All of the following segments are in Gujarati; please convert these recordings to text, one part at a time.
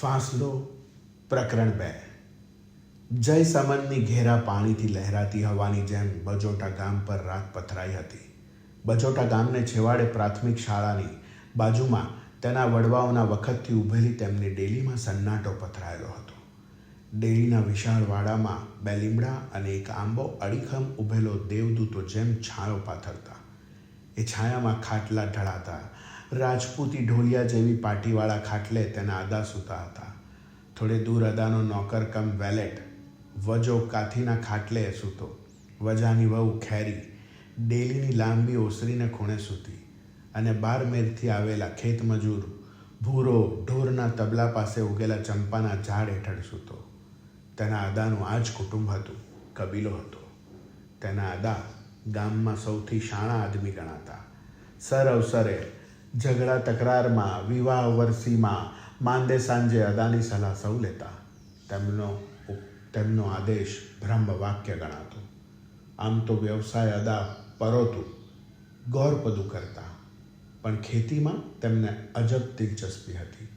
ફાંસલો પ્રકરણ બે. જય સમનની ઘેરા પાણીથી લહેરાતી હવાની જેમ બજોટા ગામ પર રાત પથરાઈ હતી. બજોટા ગામને છેવાડે પ્રાથમિક શાળાની બાજુમાં તેના વડવાઓના વખતથી ઊભેલી તેમની ડેલીમાં સન્નાટો પથરાયેલો હતો. ડેલીના વિશાળ વાડામાં બે લીમડા અને એક આંબો અડીખમ ઊભેલો દેવદૂતો જેમ છાંયો પાથરતા. એ છાયામાં ખાટલા ઢળાતા રાજપૂતી ઢોલિયા જેવી પાટીવાળા ખાટલે તેના અદા સૂતા હતા. થોડે દૂર અદાનો નોકર કમ વેલેટ વજો કાથીના ખાટલે સૂતો. વજાની વહુ ખેરી ડેલીની લાંબી ઓસરીને ખૂણે સૂતી અને બારમેરથી આવેલા ખેતમજૂર ભૂરો ઢોરના તબલા પાસે ઉગેલા ચંપાના ઝાડ હેઠળ સૂતો. તેના અદાનું આ જ કુટુંબ હતું, કબીલો હતો. તેના અદા ગામમાં સૌથી શાણા આદમી ગણાતા. સર અવસરે ઝઘડા તકરારમાં, વિવાહ વરસીમાં, માંદે સાંજે અદાની સલાહ સૌ લેતા. તેમનો તેમનો આદેશ બ્રહ્મ વાક્ય ગણાતો. આમ તો વ્યવસાય અદા પરોતું, ગૌરપદું કરતા. પણ ખેતીમાં તેમને અજબ દિલચસ્પી હતી.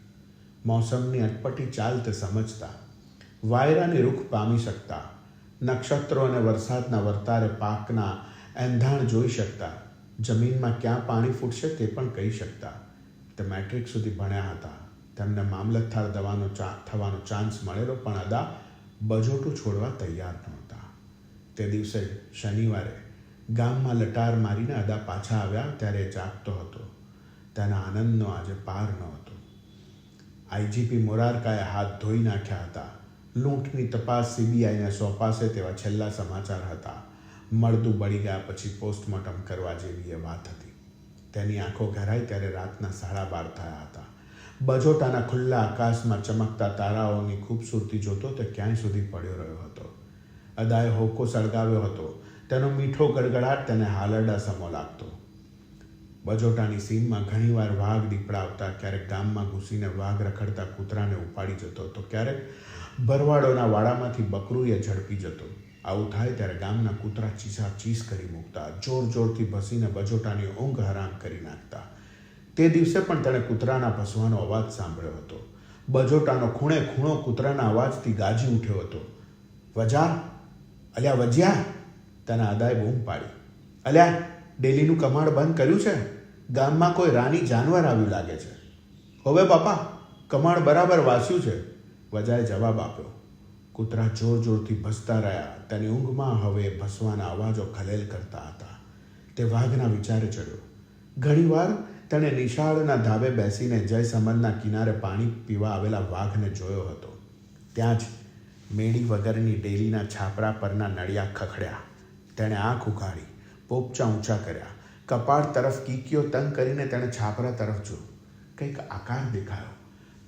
મોસમની અટપટી ચાલ તે સમજતા, વાયરાની રૂખ પામી શકતા, નક્ષત્રો અને વરસાદના વર્તારે પાકના એંધાણ જોઈ શકતા. જમીનમાં ક્યાં પાણી ફૂટશે તે પણ કહી શકતા. તે મેટ્રિક સુધી ભણ્યા હતા. તેમને મામલતદાર દવાનો થવાનો ચાન્સ મળેલો પણ અદા બજોટું છોડવા તૈયાર નહોતા. તે દિવસે શનિવારે ગામમાં લટાર મારીને અદા પાછા આવ્યા ત્યારે જાગતો હતો. તેના આનંદનો આજે પાર ન હતો. આઈજીપી મોરારકાએ હાથ ધોઈ નાખ્યા હતા. લૂંટની તપાસ સીબીઆઈને સોંપાશે તેવા છેલ્લા સમાચાર હતા. મળદું બળી ગયા પછી પોસ્ટમોર્ટમ કરવા જેવી એ વાત હતી. તેની આંખો ઘેરાઈ ત્યારે રાતના સાડા બાર થયા હતા. બજોટાના ખુલ્લા આકાશમાં ચમકતા તારાઓની ખૂબસૂરતી જોતો તે ક્યાંય સુધી પડ્યો રહ્યો હતો. અદાએ હોકો સળગાવ્યો હતો. તેનો મીઠો ગડગડાટ તેને હાલરડા સમો લાગતો. બજોટાની સીમમાં ઘણીવાર વાઘ દીપડાવતા ક્યારેક ગામમાં ઘૂસીને વાઘ રખડતા કૂતરાને ઉપાડી જતો તો ક્યારેક ભરવાડોના વાડામાંથી બકરુએ ઝડપી જતો. આવું થાય ત્યારે ગામના કૂતરા ચીસા ચીસ કરી મૂકતા, જોર જોરથી ભસીને બજોટાની ઊંઘ હરામ કરી નાખતા. તે દિવસે પણ તેણે કૂતરાના ભસવાનો અવાજ સાંભળ્યો હતો. બજોટાનો ખૂણે ખૂણો કૂતરાના અવાજથી ગાજી ઉઠ્યો હતો. વજા, અલ્યા વજ્યા! તેના અદાએ બૂમ પાડી અલ્યા, ડેલીનું કમાડ બંધ કર્યું છે? ગામમાં કોઈ રાની જાનવર આવ્યું લાગે છે? હવે બાપા, કમાડ બરાબર વાસ્યું છે, વજાએ જવાબ આપ્યો. કૂતરા જોર જોરથી ભસતા રહ્યા. તેની ઊંઘમાં હવે ભસવાના અવાજો ખલેલ કરતા હતા. તે વાઘના વિચારે ચડ્યો. ઘણીવાર તેણે નિશાળના ધાબે બેસીને જય સમનના કિનારે પાણી પીવા આવેલા વાઘને જોયો હતો. ત્યાં જ મેડી વગરની ડેલીના છાપરા પરના નળિયા ખખડ્યા. તેણે આંખ ઉઘાડી, પોપચા ઊંચા કર્યા. કપાળ તરફ કીકીઓ તંગ કરીને તેણે છાપરા તરફ જોયું. કંઈક આકાર દેખાયો.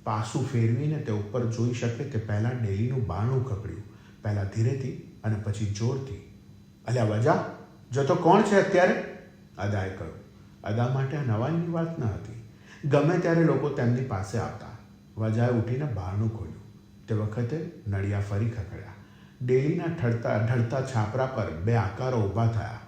પાસું ફેરવીને તે ઉપર જોઈ શકે કે પહેલાં ડેલીનું બાણું ખકડ્યું. પહેલાં ધીરેથી અને પછી જોરથી. અલ્યા વજા, જો તો કોણ છે અત્યારે? અદાએ કહ્યું. અદા માટે આ નવાઈની વાત ન હતી. ગમે ત્યારે લોકો તેમની પાસે આવતા, વજાએ ઉઠીને બહારનું ખોલ્યું. તે વખતે નળિયા ફરી ખકડ્યા. ડેલીના ઠરતા ઢળતા છાપરા પર બે આકારો ઊભા થયા.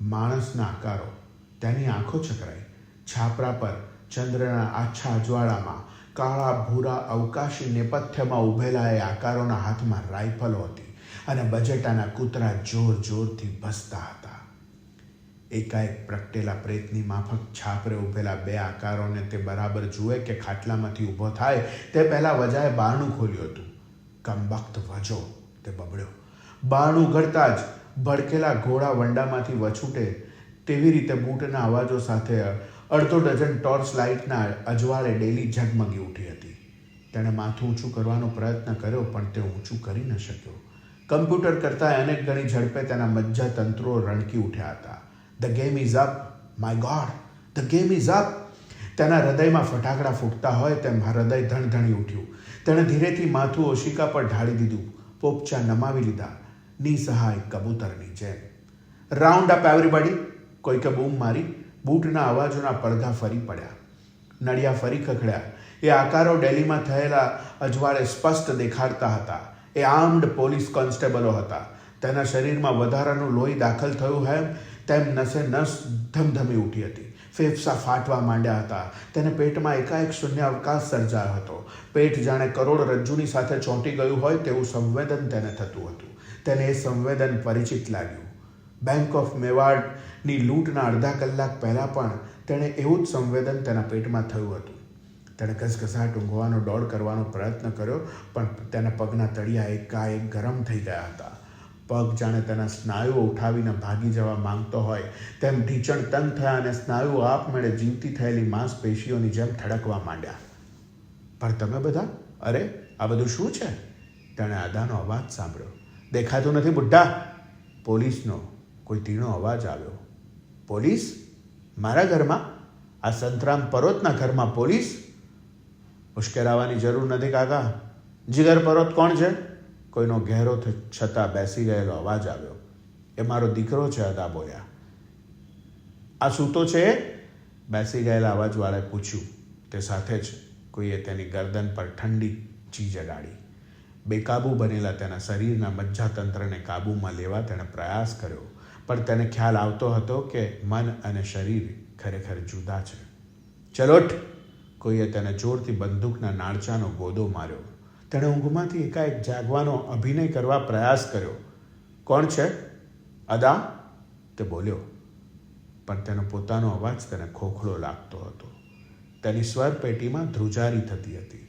માણસના આકારો. તેની આંખો છકરાઈ. છાપરા પર ચંદ્રના આછા અજવાળામાં કાળા ભૂરા અવકાશી નેપથ્યમાં ઊભેલા એ આકારોના હાથમાં રાઇફલો હતી અને બજેટાના કૂતરા જોર જોરથી ભસતા હતા. એકાએક પ્રગટેલા પ્રેતની માફક છાપરે ઊભેલા બે આકારોને તે બરાબર જુએ કે ખાટલામાંથી ઊભો થાય તે પહેલાં વજાએ બારણું ખોલ્યું હતું. કમબખ્ત વજો તે બબડ્યો. બારણું ઘડતા જ ભડકેલા ઘોડા વંડામાંથી વછૂટે તેવી રીતે બૂટના અવાજો સાથે અડધો ડઝન ટોર્ચ લાઇટના અજવાળે ડેલી ઝગમગી ઉઠી હતી. તેણે માથું ઊંચું કરવાનો પ્રયત્ન કર્યો, પણ તે ઊંચું કરી ન શક્યો. કમ્પ્યુટર કરતાં અનેક ગણી ઝડપે તેના મજ્જા તંત્રો રણકી ઉઠ્યા હતા. The game is up my god the game is up તેના હૃદયમાં ફટાકડા ફૂટતા હોય તેમ હૃદય ધણધણી ઉઠ્યું. તેણે ધીરેથી માથું ઓશિકા પર ઢાળી દીધું. પોપચા નમાવી લીધા. નિસહાય કબૂતરની જેમ. રાઉન્ડ અપ એવરીબડી કોઈકે બૂમ મારી. બૂટના અવાજોના પડઘા ફરી પડ્યા. નળિયા ફરી ખખડ્યા. એ આકારો ડેલીમાં થયેલા અજવાળે સ્પષ્ટ દેખાડતા હતા. એ આર્મ્ડ પોલીસ કોન્સ્ટેબલો હતા. તેના શરીરમાં વધારાનું લોહી દાખલ થયું હોય તેમ નસે નસ ધમધમી ઉઠી હતી. ફેફસા ફાટવા માંડ્યા હતા. તેને પેટમાં એકાએક શૂન્ય અવકાશ સર્જાયો હતો. પેટ જાણે કરોડ રજ્જુની સાથે ચોંટી ગયું હોય તેવું સંવેદન તેને થતું હતું. તેને એ સંવેદન પરિચિત લાગ્યું. બેંક ઓફ મેવાડની લૂંટના અડધા કલાક પહેલાં પણ તેણે એવું જ સંવેદન તેના પેટમાં થયું હતું. તેણે ઘસઘસાટ ઊંઘવાનો, દોડ કરવાનો પ્રયત્ન કર્યો, પણ તેના પગના તળિયા એકાએક ગરમ થઈ ગયા હતા. પગ જાણે તેના સ્નાયુઓ ઉઠાવીને ભાગી જવા માંગતો હોય તેમ ઢીચણ તંગ થયા અને સ્નાયુઓ આપમેળે જીવતી થયેલી માંસપેશીઓની જેમ થડકવા માંડ્યા. પણ તમે બધા? અરે, આ બધું શું છે? તેણે આદાનો અવાજ સાંભળ્યો. દેખાતું નથી, બુઢ્ઢા. પોલીસનો કોઈ તીણો અવાજ આવ્યો. પોલીસ? મારા ઘરમાં? આ સંતરામ પરોતના ઘરમાં પોલીસ? ઉશ્કેરાવાની જરૂર નથી કાકા. જીગર પરોત કોણ છે? કોઈનો ઘેરો છતાં બેસી ગયેલો અવાજ આવ્યો. એ મારો દીકરો છે, અદા બોલ્યા આ સૂતો છે? બેસી ગયેલા અવાજવાળાએ પૂછ્યું. તે સાથે જ કોઈએ તેની ગરદન પર ઠંડી ચીજ અડાડી. બેકાબૂ બનેલા તેના શરીરના મજ્જાતંત્રને કાબૂમાં લેવા તેણે પ્રયાસ કર્યો. પણ તેને ખ્યાલ આવતો હતો કે મન અને શરીર ખરેખર જુદા છે. ચલોટ કોઈએ તેને જોરથી બંદૂકના નાળચાનો ગોદો માર્યો. તેણે ઊંઘમાંથી એકાએક જાગવાનો અભિનય કરવા પ્રયાસ કર્યો. કોણ છે? અદા? તે બોલ્યો. પણ તેનો પોતાનો અવાજ તેને ખોખળો લાગતો હતો. તેની સ્વર પેટીમાં ધ્રુજારી થતી હતી.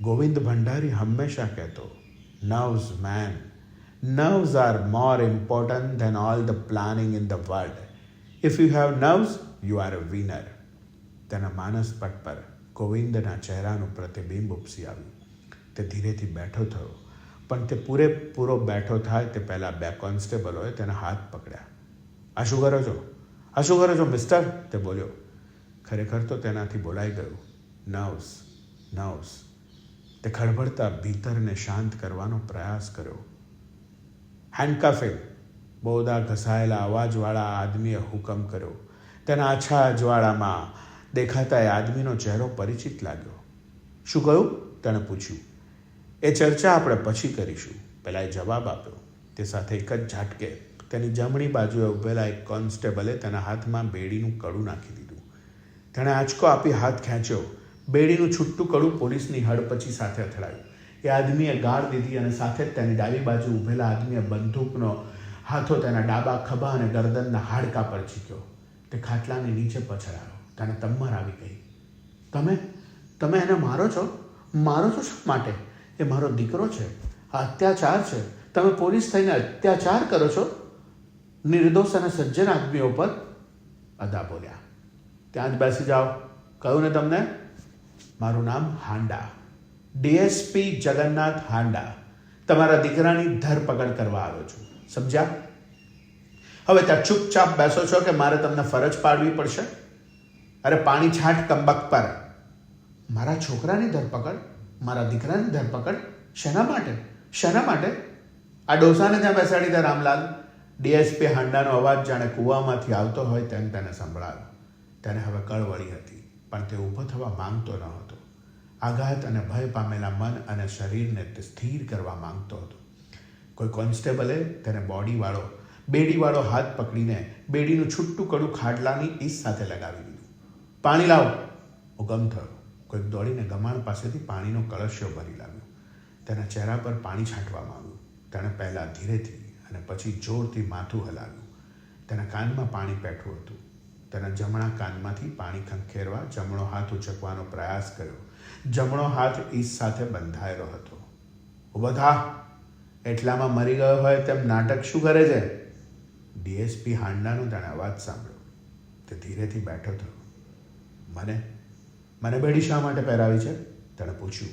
ગોવિંદ ભંડારી હંમેશા કહેતો nerves man nerves are more important than all the planning in the world if you have nerves, you are a winner તેના માનસ પટ પર ગોવિંદના ચહેરાનું પ્રતિબિંબ ઉપસી આવ્યું તે ધીરેથી બેઠો થયો પણ તે પૂરેપૂરો બેઠો થાય તે પહેલાં બે કોન્સ્ટેબલોએ તેના હાથ પકડ્યા આ શું કરો છો આ શું કરો છો મિસ્ટર તે બોલ્યો ખરેખર તો તેનાથી બોલાઈ ગયું નર્વ્સ નર્વ્સ તે ખળભળતા ભીતરને શાંત કરવાનો પ્રયાસ કર્યો હેન્ડકફિંગ બહુદા ઘસાયેલા અવાજવાળા આદમીએ હુકમ કર્યો. તેના આછા અજવાળામાં દેખાતા એ આદમીનો ચહેરો પરિચિત લાગ્યો. શું કહ્યું? તેણે પૂછ્યું. એ ચર્ચા આપણે પછી કરીશું પહેલાં એ જવાબ આપ્યો. તે સાથે એક જ ઝાટકે તેની જમણી બાજુએ ઊભેલા એક કોન્સ્ટેબલે તેના હાથમાં બેડીનું કડું નાખી દીધું. તેણે આંચકો આપી હાથ ખેંચ્યો. બેડીનું છૂટું કડું પોલીસની હડપચી સાથે અથડાયું. એ આદમીએ ગાળ દીધી અને સાથે જ તેની ડાબી બાજુ ઊભેલા આદમીએ બંદૂકનો હાથો તેના ડાબા ખભા અને ગરદનના હાડકા પર ચીક્યો. તે ખાટલાની નીચે પછડાયો તેને તમ્મર આવી ગઈ. તમે તમે એને મારો છો? મારો છો શા માટે? એ મારો દીકરો છે. આ અત્યાચાર છે. તમે પોલીસ થઈને અત્યાચાર કરો છો? નિર્દોષ અને સજ્જન આદમીઓ પર અદા બોલ્યા. ત્યાં જ બેસી જાઓ. કહ્યું ને તમને? મારું નામ હાંડા. ડીએસપી જગન્નાથ હાંડા તમારા દીકરાની ધરપકડ કરવા આવ્યો છું. સમજ્યા? હવે ત્યાં ચૂપચાપ બેસો છો કે મારે તમને ફરજ પાડવી પડશે? અરે પાણી છાંટ તંબક પર. મારા છોકરાની ધરપકડ? મારા દીકરાની ધરપકડ? શેના માટે? શેના માટે? આ ડોસાને ત્યાં બેસાડી દે રામલાલ. ડીએસપી હાંડાનો અવાજ જાણે કૂવામાંથી આવતો હોય તેમ તેને સંભળાયો. તેને હવે કળવળી હતી, પણ તે ઊભો થવા માંગતો ન હતો. આઘાત અને ભય પામેલા મન અને શરીરને તે સ્થિર કરવા માંગતો હતો. કોઈ કોન્સ્ટેબલે તેને બોડીવાળો, બેડીવાળો હાથ પકડીને બેડીનું છૂટું કડું ખાટલાની ઈસ સાથે લગાવી દીધું. પાણી લાવો. ઉગમ થયો. કોઈક દોડીને ગમાણ પાસેથી પાણીનો કળશ્યો ભરી લાવ્યો. તેના ચહેરા પર પાણી છાંટવામાં આવ્યું તેણે પહેલાં ધીરેથી અને પછી જોરથી માથું હલાવ્યું. તેના કાનમાં પાણી પેઠું હતું. તેના જમણા કાનમાંથી પાણી ખંખેરવા જમણો હાથ ઉચકવાનો પ્રયાસ કર્યો. જમણો હાથ ઈસ સાથે બંધાયેલો હતો. બધા એટલામાં મરી ગયો હોય તેમ નાટક શું કરે છે? ડીએસપી હાંડાનો તેણે અવાજ સાંભળ્યો. તે ધીરેથી બેઠો થયો. મને મને બેડી શા માટે પહેરાવી છે? તેણે પૂછ્યું.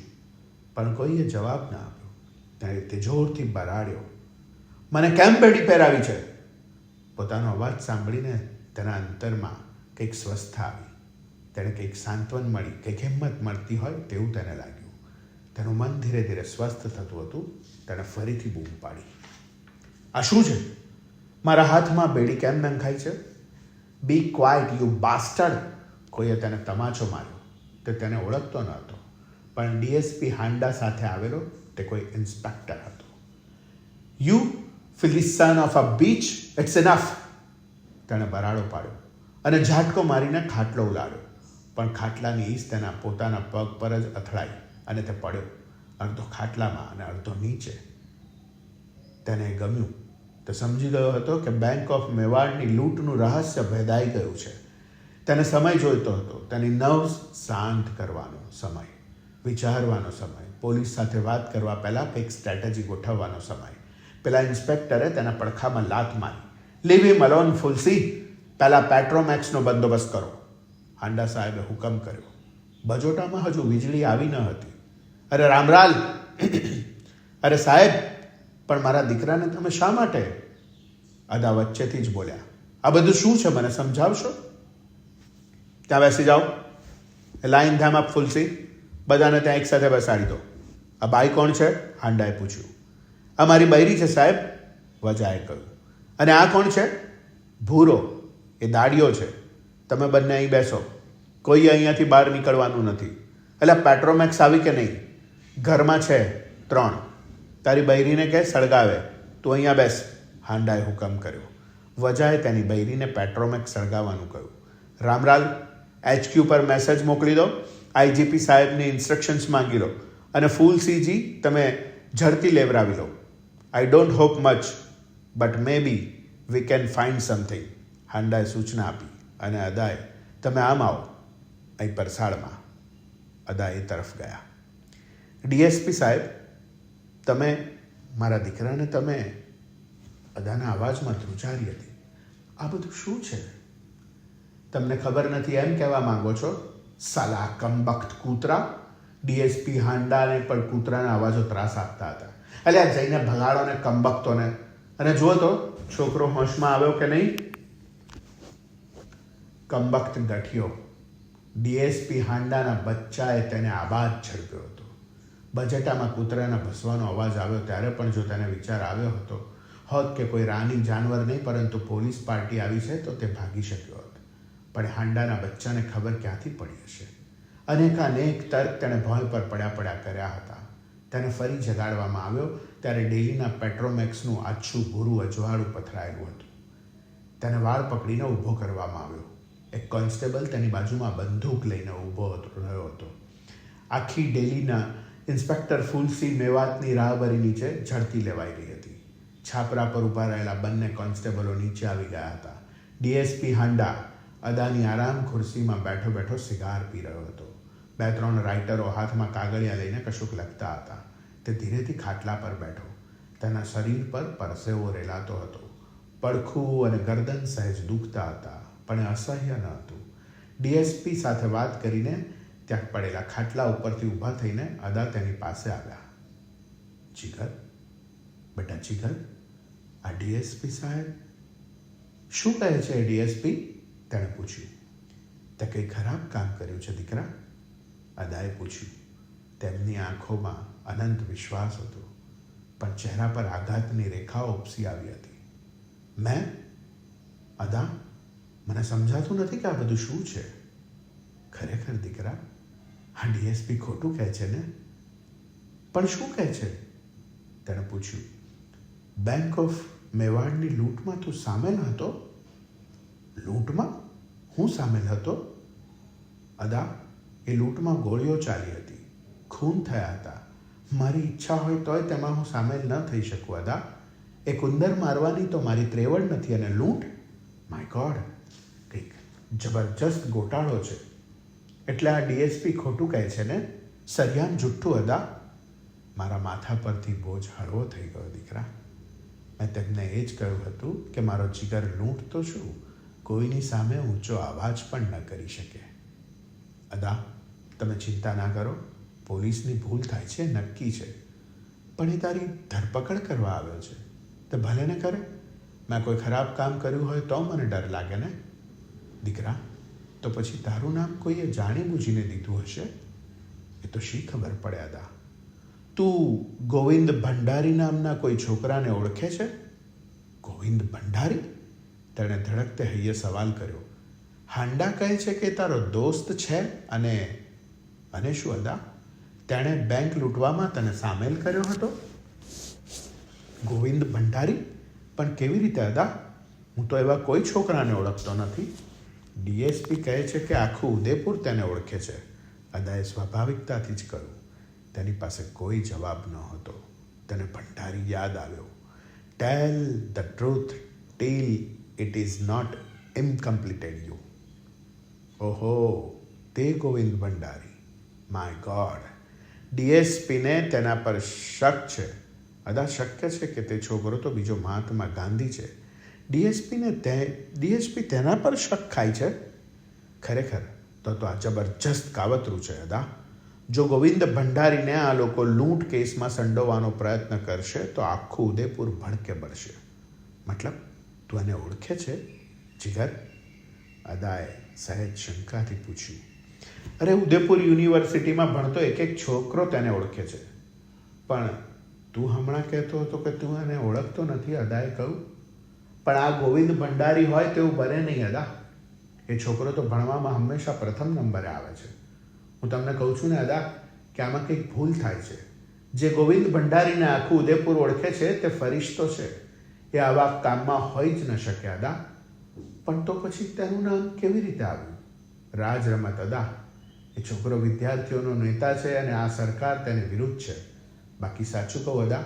પણ કોઈએ જવાબ ના આપ્યો. તેણે તે જોરથી બરાડ્યો. મને કેમ બેડી પહેરાવી છે? પોતાનો અવાજ સાંભળીને તેના અંતરમાં કંઈક સ્વસ્થતા આવી. તેને કંઈક સાંત્વન મળી, કંઈક હિંમત મળતી હોય તેવું તેને લાગ્યું. તેનું મન ધીરે ધીરે સ્વસ્થ થતું હતું તેણે ફરીથી બૂમ પાડી. આ શું છે? મારા હાથમાં બેડી કેમ નંખાઈ છે? Be quiet, you bastard. કોઈએ તેને તમાચો માર્યો. તે તેને ઓળખતો ન હતો પણ ડીએસપી હાંડા સાથે આવેલો તે કોઈ ઇન્સ્પેક્ટર હતો. You filthy son of a bitch, it's enough. તેણે બરાડો પાડ્યો અને ઝાટકો મારીને ખાટલો ઉલાડ્યો પણ ખાટલાની ઈસ તેના પોતાના પગ પર જ અથડાઈ અને તે પડ્યો. અડધો ખાટલામાં અને અડધો નીચે. તેને ગમ્યું. તે સમજી ગયો હતો કે બેંક ઓફ મેવાડની લૂંટનું રહસ્ય ભેદાઈ ગયું છે. તેને સમય જોઈતો હતો. તેની નર્વ્સ શાંત કરવાનો સમય, વિચારવાનો સમય, પોલીસ સાથે વાત કરવા પહેલાં કંઈક સ્ટ્રેટેજી ગોઠવવાનો સમય. પેલા ઇન્સ્પેક્ટરે તેના પડખામાં લાત મારી. લીવ હિમ અલોન ફુલસી પહેલાં પેટ્રોમેક્સનો બંદોબસ્ત કરો. હાંડા સાહેબે હુકમ કર્યો. બજોટામાં હજુ વીજળી આવી ન હતી. અરે રામરાલ, અરે સાહેબ, પણ મારા દીકરાને તમે શા માટે? અદા વચ્ચેથી જ બોલ્યા. આ બધું શું છે, મને સમજાવશો? ત્યાં બેસી જાઓ. લાઈન ધામ આપ ફુલસી. બધાને ત્યાં એક સાથે બેસાડી દો. આ બાઈ કોણ છે? હાંડાએ પૂછ્યું. આ મારી બૈરી છે સાહેબ. વજાએ કહ્યું. અને આ કોણ છે? ભૂરો. એ દાડિયો છે. તમે બંને અહીં બેસો. કોઈ અહીંયાથી બહાર નીકળવાનું નથી. એટલે પેટ્રોમેક્સ આવી કે નહીં? ઘરમાં છે ત્રણ. તારી બૈરીને કે સળગાવે. તું અહીંયા બેસ. હાંડાએ હુકમ કર્યો. વજાએ તેની બૈરીને પેટ્રોમેક્સ સળગાવવાનું કહ્યું. રામલાલ એચક્યુ પર મેસેજ મોકલી દો. આઈજીપી સાહેબની ઇન્સ્ટ્રક્શન્સ માંગી લો. અને ફૂલ સીજી તમે ઝડપી લેવરાવી લો. I don't hope much but may be we can find something હાંડાએ સૂચના આપી અને અદાએ, તમે આમ આવો. અહીં પરસાળમાં અદા એ તરફ ગયા. ડીએસપી સાહેબ, તમે મારા દીકરાને તમે અદાના અવાજમાં ધ્રુજારી હતી. આ બધું શું છે? તમને ખબર નથી એમ કહેવા માંગો છો? સાલા કમબખ્ત કૂતરા. ડીએસપી હાંડાને પણ કૂતરાના અવાજો ત્રાસ આપતા હતા. એટલે આ જઈને ભગાડોને કમબખ્તોને અને જુઓ તો, છોકરો હોશમાં આવ્યો કે નહીં? કમબખ્ત ગઠિયો. ડીએસપી હાંડાના બચ્ચાએ તેને આબાદ ઝડપ્યો હતો. બજેટામાં કૂતરાના ભસવાનો અવાજ આવ્યો ત્યારે પણ જો તેને વિચાર આવ્યો હતો, હોત કે કોઈ રાની જાનવર નહીં, પરંતુ પોલીસ પાર્ટી આવી છે, તો તે ભાગી શક્યો હતો. પણ હાંડાના બચ્ચાને ખબર ક્યાંથી પડી હશે? અનેકાનેક તર્ક તેણે ભોંય પર પડ્યા પડ્યા કર્યા હતા. તેને ફરી જગાડવામાં આવ્યો ત્યારે ડેલીના પેટ્રોમેક્સનું આછું ભૂરું અજવાળું પથરાયેલું હતું. તેને વાળ પકડીને ઊભો કરવામાં આવ્યો. એક કોન્સ્ટેબલ તેની બાજુમાં બંદૂક લઈને ઊભો રહ્યો હતો. આખી ડેલીના ઇન્સ્પેક્ટર ફૂલસી મેવાતની રાહબરી નીચે ઝડપી લેવાઈ રહી હતી. છાપરા પર ઊભા રહેલા બંને કોન્સ્ટેબલો નીચે આવી ગયા હતા. ડીએસપી હાંડા અદાની આરામ ખુરશીમાં બેઠો બેઠો સિગાર પી રહ્યો હતો. બે ત્રણ રાઇટરો હાથમાં કાગળિયા લઈને કશુંક લખતા હતા. તે ધીરેથી ખાટલા પર બેઠો. તેના શરીર પર પરસેવો રેલાતો હતો. પડખું અને ગરદન સહેજ દુખતા હતા, પણ એ અસહ્ય ન હતું. ડીએસપી સાથે વાત કરીને ત્યાં પડેલા ખાટલા ઉપરથી ઊભા થઈને અદા તેની પાસે આવ્યા. જીગર, બેટા જીગર, આ ડીએસપી સાહેબ? શું કહે છે ડીએસપી તેણે પૂછ્યું. તે કંઈ ખરાબ કામ કર્યું છે, દીકરા. અદાએ પૂછ્યું, તેમની આંખોમાં અનંત વિશ્વાસ હતો, પણ ચહેરા પર આઘાતની રેખાઓ ઉપસી આવી હતી. મેં? અદા, મને સમજાતું નથી કે આ બધું શું છે? ખરેખર દીકરા, આ ડીએસપી ખોટું કહે છે ને? પણ શું કહે છે? તેણે પૂછ્યું, બેંક ઓફ મેવાડની લૂંટમાં તું સામેલ હતો? લૂંટમાં? હું સામેલ હતો? અદા એ લૂંટમાં ગોળીઓ ચાલી હતી. ખૂન થયા હતા. મારી ઈચ્છા હોય તોય તેમાં હું સામેલ ન થઈ શકું, અદા. એ કુંદર મારવાની તો મારી ત્રેવડ નથી અને લૂંટ? માય ગોડ કંઈક જબરજસ્ત ગોટાળો છે. એટલે આ ડીએસપી ખોટું કહે છે ને? સરિયાન જુઠ્ઠું, અદા. મારા માથા પરથી બોજ હળવો થઈ ગયો, દીકરા. મેં તેમને એ જ કહ્યું હતું કે મારો જીગર લૂંટ તો શું કોઈની સામે ઊંચો અવાજ પણ ન કરી શકે. અદા તમે ચિંતા ના કરો. પોલીસની ભૂલ થાય છે, નક્કી છે. પણ એ તારી ધરપકડ કરવા આવ્યો છે. તો ભલે ને કરે. મેં કોઈ ખરાબ કામ કર્યું હોય તો મને ડર લાગે ને. દીકરા, તો પછી તારું નામ કોઈએ જાણી બૂજીને દીધું હશે? એ તો શી ખબર પડ્યા હતા તું ગોવિંદ ભંડારી નામના કોઈ છોકરાને ઓળખે છે? ગોવિંદ ભંડારી? તેણે ધડકતે હૈયે સવાલ કર્યો. હાંડા કહે છે કે તારો દોસ્ત છે અને અને શું અદા તેણે બેંક લૂંટવામાં તને સામેલ કર્યો હતો? ગોવિંદ ભંડારી, પણ કેવી રીતે અદા હું તો એવા કોઈ છોકરાને ઓળખતો નથી. ડીએસપી કહે છે કે આખું ઉદયપુર તેને ઓળખે છે. અદાએ સ્વાભાવિકતાથી જ કહ્યું, તેની પાસે કોઈ જવાબ ન હતો. તેને ભંડારી યાદ આવ્યો. Tell the truth till it is not incompleted you ઓહો, તે ગોવિંદ ભંડારી. માય ગોડ ડીએસપીને તેના પર શક છે. અદા શક્ય છે કે તે છોકરો તો બીજો મહાત્મા ગાંધી છે. ડીએસપીને તે ડીએસપી તેના પર શક ખાય છે? ખરેખર, તો તો આ જબરજસ્ત કાવતરું છે, અદા. જો ગોવિંદ ભંડારીને આ લોકો લૂંટ કેસમાં સંડોવાનો પ્રયત્ન કરશે, તો આખું ઉદયપુર ભડકે બળશે. મતલબ, તું એને ઓળખે છે? જીગર? અદાએ સહેજ શંકાથી પૂછ્યું. અરે ઉદયપુર યુનિવર્સિટીમાં ભણતો એક એક છોકરો તેને ઓળખે છે. પણ તું હમણાં કહેતો હતો કે તું એને ઓળખતો નથી, અદાએ કહ્યું. પણ આ ગોવિંદ ભંડારી હોય તેવું બને નહીં, અદા. એ છોકરો તો ભણવામાં હંમેશા પ્રથમ નંબરે આવે છે. હું તમને કહું છું ને, અદા, કે આમાં કંઈક ભૂલ થાય છે. જે ગોવિંદ ભંડારીને આખું ઉદયપુર ઓળખે છે, તે ફરિશ્તો છે. એ આવા કામમાં હોઈ જ ન શકે, અદા. પણ તો પછી તેનું નામ કેવી રીતે આવ્યું? રાજ રમત, અદા. એ છોકરો વિદ્યાર્થીઓનો નેતા છે અને આ સરકાર તેને વિરુદ્ધ છે બાકી સાચું કહું અદા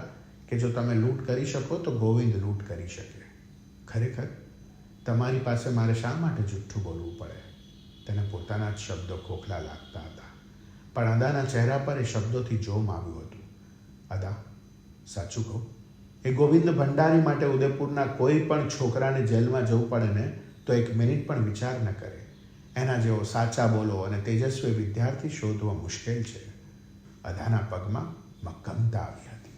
કે જો તમે લૂંટ કરી શકો તો ગોવિંદ લૂંટ કરી શકે ખરેખર તમારી પાસે મારે શા માટે જુઠ્ઠું બોલવું પડે તેને પોતાના જ શબ્દો ખોખલા લાગતા હતા પણ અદાના ચહેરા પર એ શબ્દોથી જોમ આવ્યું હતું અદા સાચું કહું એ ગોવિંદ ભંડારી માટે ઉદયપુરના કોઈ પણ છોકરાને જેલમાં જવું પડે ને તો એક મિનિટ પણ વિચાર ન કરે એના જેવો સાચા બોલો અને તેજસ્વી વિદ્યાર્થી શોધવો મુશ્કેલ છે. અધાના પગમાં મક્કમતા આવી હતી.